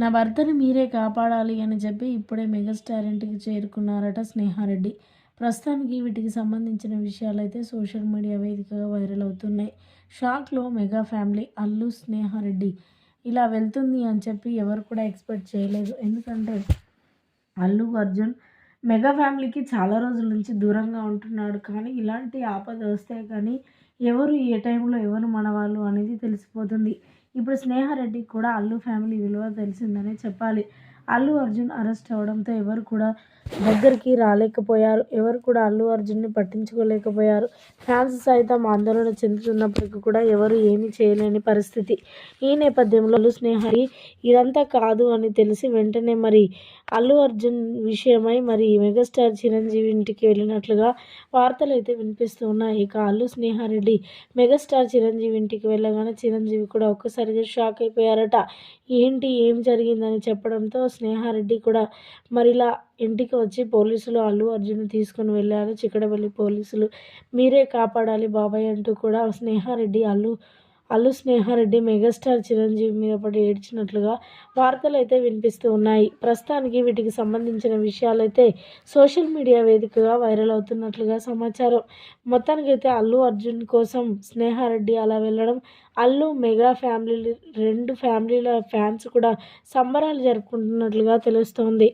నా భర్తని మీరే కాపాడాలి అని చెప్పి ఇప్పుడే మెగాస్టార్ ఇంటికి చేరుకున్నారట స్నేహారెడ్డి. ప్రస్తుతానికి వీటికి సంబంధించిన విషయాలైతే సోషల్ మీడియా వేదికగా వైరల్ అవుతున్నాయి. షాక్లో మెగా ఫ్యామిలీ అల్లు స్నేహారెడ్డి. ఇలా వెళ్తుంది అని చెప్పి ఎవరు కూడా ఎక్స్పెక్ట్ చేయలేదు. ఎందుకంటే అల్లు అర్జున్ మెగా ఫ్యామిలీకి చాలా రోజుల నుంచి దూరంగా ఉంటున్నాడు. కానీ ఇలాంటి ఆపద వస్తే కానీ ఎవరు ఏ టైంలో ఎవరు మనవాళ్ళు అనేది తెలిసిపోతుంది. ఇప్పుడు స్నేహారెడ్డికి కూడా అల్లు ఫ్యామిలీ విలువ తెలిసిందనే చెప్పాలి. అల్లు అర్జున్ అరెస్ట్ అవ్వడంతో ఎవరు కూడా దగ్గరికి రాలేకపోయారు. ఎవరు కూడా అల్లు అర్జున్ని పట్టించుకోలేకపోయారు. ఫ్యాన్స్ సైతం ఆందోళన చెందుతున్నప్పటికీ కూడా ఎవరు ఏమీ చేయలేని పరిస్థితి. ఈ నేపథ్యంలో అల్లు స్నేహరి ఇదంతా కాదు అని తెలిసి వెంటనే మరి అల్లు అర్జున్ విషయమై మరి మెగాస్టార్ చిరంజీవి ఇంటికి వెళ్ళినట్లుగా వార్తలు అయితే వినిపిస్తూ ఉన్నాయి. ఇక అల్లు స్నేహారెడ్డి మెగాస్టార్ చిరంజీవి ఇంటికి వెళ్ళగానే చిరంజీవి కూడా ఒక్కసారిగా షాక్ అయిపోయారట. ఏంటి? ఏం జరిగిందని? చెప్పడంతో స్నేహారెడ్డి కూడా మరిలా ఇంటికి వచ్చి పోలీసులు అల్లు అర్జున్ తీసుకుని వెళ్ళారు. చిక్కడపల్లి పోలీసులు మీరే కాపాడాలి బాబాయ్ అంటూ కూడా స్నేహారెడ్డి అల్లు అల్లు స్నేహారెడ్డి మెగాస్టార్ చిరంజీవి మీద పడి ఏడ్చినట్లుగా వార్తలు అయితే వినిపిస్తూ ఉన్నాయి. ప్రస్తుతానికి వీటికి సంబంధించిన విషయాలైతే సోషల్ మీడియా వేదికగా వైరల్ అవుతున్నట్లుగా సమాచారం. మొత్తానికైతే అల్లు అర్జున్ కోసం స్నేహారెడ్డి అలా వెళ్ళడం అల్లు మెగా ఫ్యామిలీ రెండు ఫ్యామిలీల ఫ్యాన్స్ కూడా సంబరాలు జరుపుకుంటున్నట్లుగా తెలుస్తోంది.